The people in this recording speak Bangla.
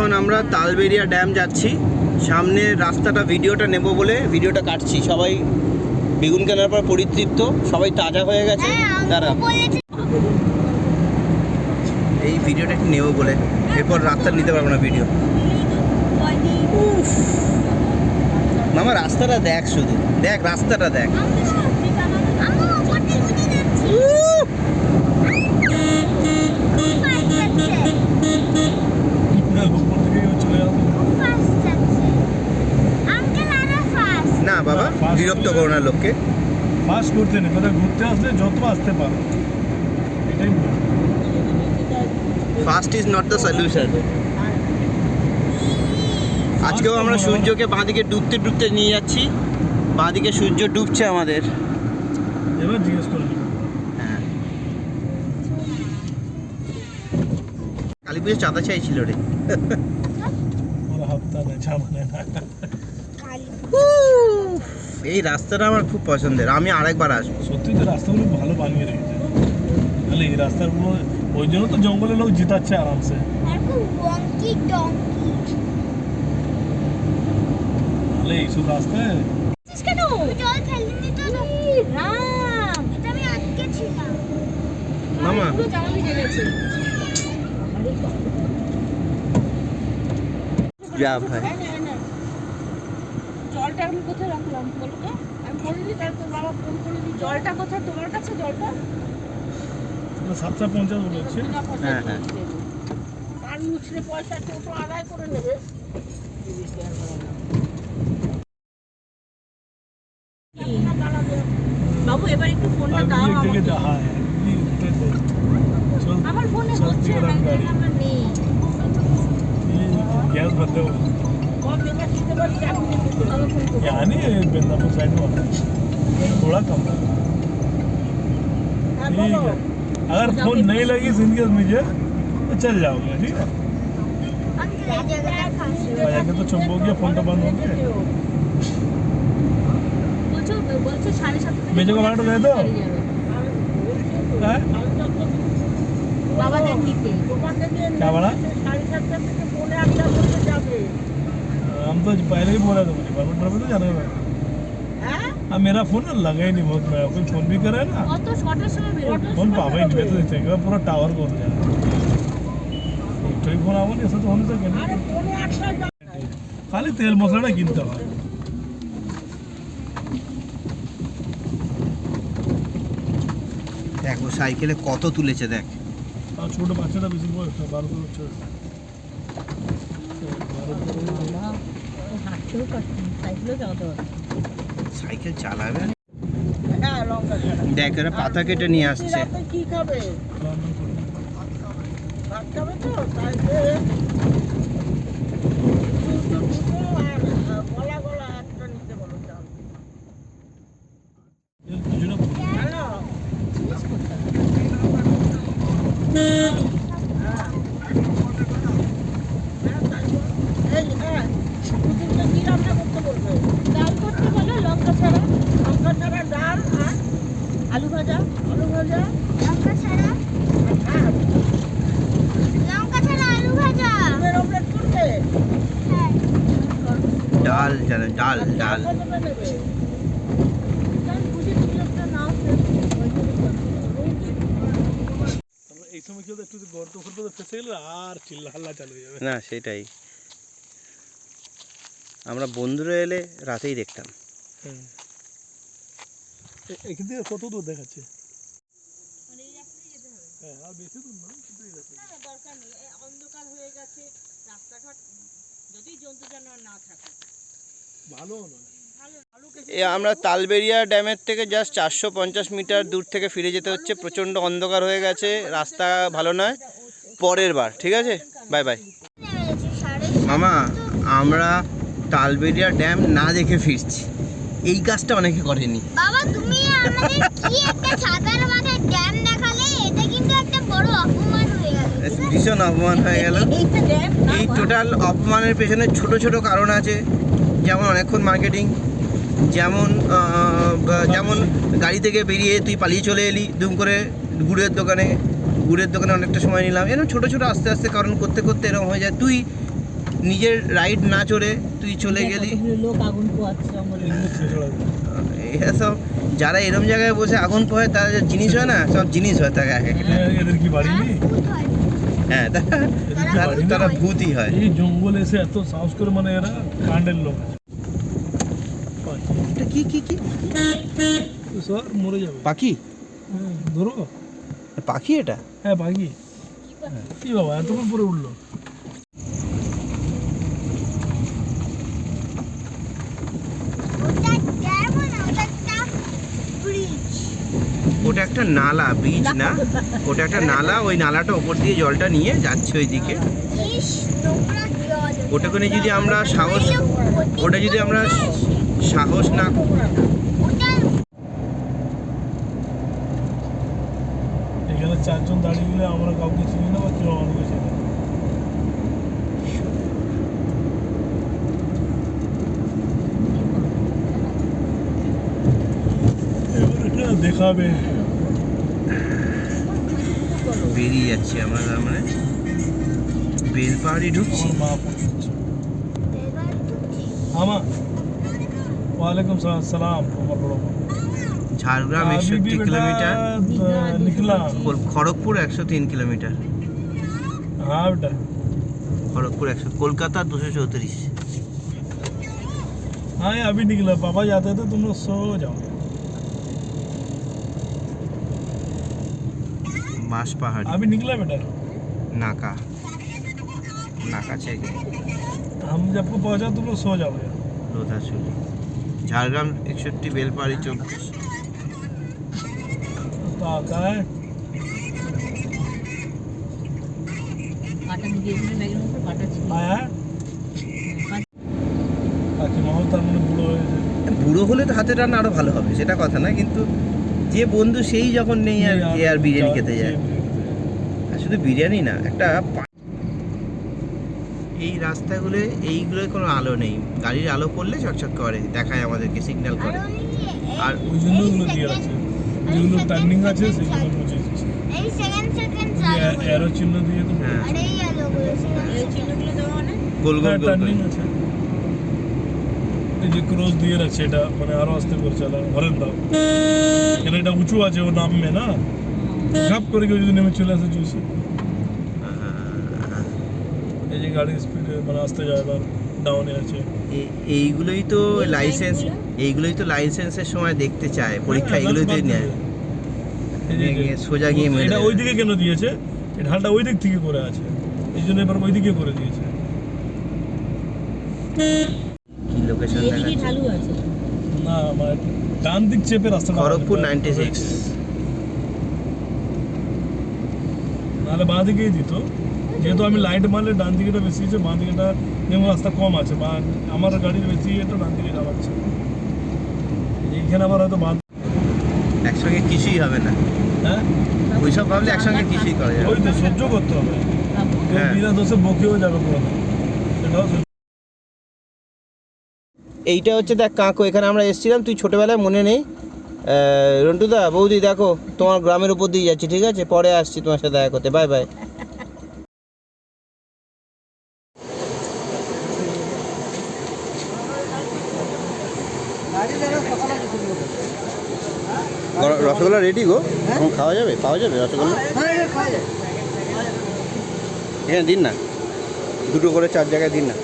এখন আমরা তালবেরিয়া ড্যাম যাচ্ছি। সামনে রাস্তাটা ভিডিওটা নেব বলে ভিডিওটা কাটছি। সবাই বেগুন কেনার পর পরিতৃপ্ত সবাই তাজা হয়ে গেছে। তারা এই ভিডিওটা একটু নেব বলে। এরপর রাস্তা নিতে পারব না ভিডিও। মামা রাস্তাটা দেখ শুধু। দেখ রাস্তাটা দেখ উপর থেকে চলে যাব না বাবা বিরক্ত করো না লোককে। ফাস্ট করতে নেই তোরা ঘুরতে আসলে যত আসতে পারো। এটাই fast is not the solution আজকেও আমরা সূর্যকে বাঁদিকে ডুবতে ডুবতে নিয়ে যাচ্ছি। বাঁদিকে সূর্য ডুবছে আমাদের। এবার জিজ্ঞেস করে নিবো। হ্যাঁ। কালী পুজো চাঁদা চাইছিল রে। ওরা হাফতা ঝামেলা না। এই রাস্তাটা আমার খুব পছন্দের আমি আরেকবার আসব। সত্যি তো রাস্তাগুলো ভালো বানিয়ে রেখেছে। তাহলে এই রাস্তাগুলো ওই জন্য তো জঙ্গলে লোক জিতাচ্ছে আরামসে। তাহলে এইসব রাস্তায় মামা। যা ভাই। জলটা আমি কোথায় রাখলাম বলো তো? আমি বলিনি তাহলে তোর বাবা ফোন করে দিই জলটা কোথায়? তোমার কাছে জলটা? সাতটা পঞ্চাশ বলেছে। হ্যাঁ হ্যাঁ। আর মুছলে পয়সা টোটো আদায় করে নেবে। বাবু এবার একটু ফোনটা দাও আমাকে। আমার ফোনে হচ্ছে না আমার নেই। গ্যাস বন্ধ अगर फ़ोन नहीं लगी ज़िंदगी मुझे तो चल जाओगे ठीक है बजा तो चुप हो गया फ़ोन तो बंद हो गया मेरे को बांट दे दो क्या बड़ा हम तो पहले ही बोला था मुझे परमिट पर तो जाना है হ্যাঁ अब मेरा फोन ना लगा ही नहीं बहुत मैं कोई फोन भी करे ना কত ছটার সময় বেরোবে फोन पावा ही नहीं तो देखा पूरा टावर को जाए तो फोन आवो नहीं ऐसा तो होने सके আরে नहीं পৌনে আটটায় যাবে খালি তেল মশলাটা কিনতে হয় দেখ ও সাইকেলে কত তুলেছে দেখ আর ছোট বাচ্চাটা বেশি বয়স না বারো তেরো বছর হাঁটতেও সাইকেলও চালাতে পারছি সাইকেল চালাবে? হ্যাঁ দেখ এরা পাতা কেটে নিয়ে আসছে। কি খাবে। ভাত খাবে তো তাইলে দুটো দুটো আর আহ, গলা গলা একটা নিতে বলো চাল এর কিছুটা বলি। হ্যালো এই হ্যাঁ দুদিনকে কি রান্না করতে বলবে ডাল করতে বলো লঙ্কা ছাড়া লঙ্কা ছাড়া ডাল আর আলু ভাজা। আলু ভাজা? আর ডিমের অমলেট করবে ডাল জানে ডাল নেবে। ডাল বুঝে তুমি একটা নাও তারপর এই সময় কি একটু গর্ত ফর্ত ফেসে গেলে আর চিল্লা হাল্লা চালু হয়ে যাবে। না সেটাই। আমরা বন্ধুরা এলে রাতেই দেখতাম। হ্যাঁ। এ- এখান থেকে কত দূর দেখাচ্ছে? হ্যাঁ আর বেশি দূর না কিন্তু এই রাস্তা। দরকার নেই। অন্ধকার হয়ে গেছে রাস্তাঘাট যদি জন্তু জানোয়ার না থাকে। ভালো নয় ভালো ভালো কিছু এ আমরা তালবেরিয়া ড্যামের থেকে জাস্ট চারশো পঞ্চাশ মিটার দূর থেকে ফিরে যেতে হচ্ছে। প্রচণ্ড অন্ধকার হয়ে গেছে রাস্তা ভালো নয়। পরের বার ঠিক আছে? বাই বাই মামা আমরা তালবেরিয়া ড্যাম না দেখে ফিরছি। এই কাজটা অনেকে করেনি। বাবা তুমি আমাদের কি একটা ছাতার মাথায় ড্যাম দেখালে? এটা কিন্তু একটা বড় অপমান হয়ে গেল ভীষণ অপমান হয়ে গেল। এইটা ড্যাম না এই টোটাল অপমানের পেছনে ছোট ছোট কারণ আছে যেমন অনেকক্ষণ মার্কেটিং যেমন যেমন গাড়ি থেকে বেরিয়ে তুই পালিয়ে চলে এলি দুম করে গুড়ের দোকানে গুড়ের দোকানে অনেকটা সময় নিলাম। এরকম ছোটো ছোটো আস্তে আস্তে কারণ করতে করতে এরকম হয়ে যায়। তুই নিজের রাইড না চড়ে তুই চলে গেলি। এসব যারা এরম জায়গায় বসে আগুন পোহায় তারা যে জিনিস হয় না সব জিনিস হয় তাকে এক কি বাড়ি নেই? হ্যাঁ তারা ভূতই হয়। এই জঙ্গলে এসে এত সাহস করে মানে এরা কাণ্ডের লোক। এটা কি কি কি? সব মরে যাবে। পাখি? হ্যাঁ, ধরো। পাখি এটা? হ্যাঁ পাখি। কি বাবা এতক্ষণ পরে উঠল ওটা ড্যাম না ওটা একটা ব্রিজ ওটা একটা নালা ব্রিজ না? ওটা একটা নালা ওই নালাটা ওপর দিয়ে জলটা নিয়ে যাচ্ছে নোংরা জল ওটাখানে যদি আমরা সাহস ওটা যদি আমরা সাহস না এখানে চারজন দাঁড়িয়ে গেলে আমরা কাউকে চিনি না বা কেউ আমাকে চিনি দেখাবে। বেরিয়ে যাচ্ছি আমরা তার মানে বেলপাহাড়ি ঢুকছি আমার মা পড়ছে এবার ঢুকছি আমা ওয়ালাইকুম সালাম সালাম আমার বড় মা ঝাড়গ্রাম अभी একষট্টি भी बेटा, কিলোমিটার अ, निकला খড়- খড়গপুর একশো তিন কিলোমিটার हाँ बेटा খড়গপুর একশো কলকাতা দুশো চৌত্রিশ हाँ ये अभी निकला पापा जाते थे तुम लोग सो जाओ বাঁশ পাহাড়ি अभी निकला बेटा নাকা নাকা চেকে हम जब को पहुंचा तुम लोग सो जाओ यार লোধাচুলি ঝাড়গ্রাম একষট্টি বেলপাহাড়ি চব্বিশ तो आता है কাটা দিকে এখানে ব্যাগের মধ্যে কাটা ছিল आया है কাকি মাও তার মানে বুড়ো হয়েছে বুড়ো হলে তো হাতে রান্না আরো ভালো হবে সেটা কথা না কিন্তু যে বন্ধু সেই যখন নেই আর কে আর বিরিয়ানি খেতে যায়। আর শুধু বিরিয়ানি না একটা পা- এই রাস্তাগুলো এইগুলো কোনো আলো নেই। গাড়ির আলো পড়লে চকচক করে দেখায় আমাদেরকে সিগন্যাল করে। আর ওই জন্য ওগুলো দিয়ে আছে। যেগুলো টার্নিং আছে সেগুলো মুছে দিচ্ছে। এই সেকেন্ড সেকেন্ড অ্যারো চিহ্ন দিয়ে তো হ্যাঁ। আরে এই আলোগুলো। মানে? গোল গোল গোল গোল। টার্নিং আছে। এই যে ক্রস দিয়ে রাখছে এটা মানে আরও আস্তে করে চালা হরেন দাও। কেন এটা উঁচু আছে ও নামবে না? ঝাপ করে কেউ যদি নেমে চলে আসে চুষে এই যে গাড়ির স্পিডে মানে আসতে যায় এবার ডাউনে আছে। এইগুলোই তো লাইসেন্স এইগুলোই তো লাইসেন্সের সময় দেখতে চায় পরীক্ষা এগুলোই তো নেয়। সোজা গিয়ে মেরে এটা দেবে। ওই দিকে কেন দিয়েছে? এই ঢালটা ওই দিক থেকে করে আছে। এই জন্য এবার ওই দিকে করে দিয়েছে। লোকেশন আছে। না মানে ডান দিক চেপে রাস্তা খড়গপুর নাইনটি সিক্স নাহলে বাঁ দিকেই দিত। যেহেতু আমি লাইট মারলে ডান দিকেটা বেশি আছে বাঁ দিকেটা যেমন রাস্তা কম আছে বা আমার গাড়ির বেশি এটা ডান দিকে যাওয়াচ্ছে এইখানে আবার হয়তো বাঁ একসঙ্গে কিছুই হবে না। হ্যাঁ? ওইসব ভাবলে একসঙ্গে কিছুই করা যাবে ওই তো সহ্য করতে হবে। হ্যাঁ। বিনা দোষে বকেও যাবে কোনো সেটাও এইটা হচ্ছে দেখ কাঁকো, এখানে আমরা এসেছিলাম, তুই ছোটোবেলায় মনে নেই। রন্টুদা, বৌদি, দেখো, তোমার গ্রামের উপর দিয়ে যাচ্ছি, ঠিক আছে? পরে আসছি তোমার সাথে দেখা করতে। Bye bye. Rosogolla ready go? এখন খাওয়া যাবে? পাওয়া যাবে রসগোল্লা? এখানে দিন না। দুটো করে চার জায়গায় দিন না।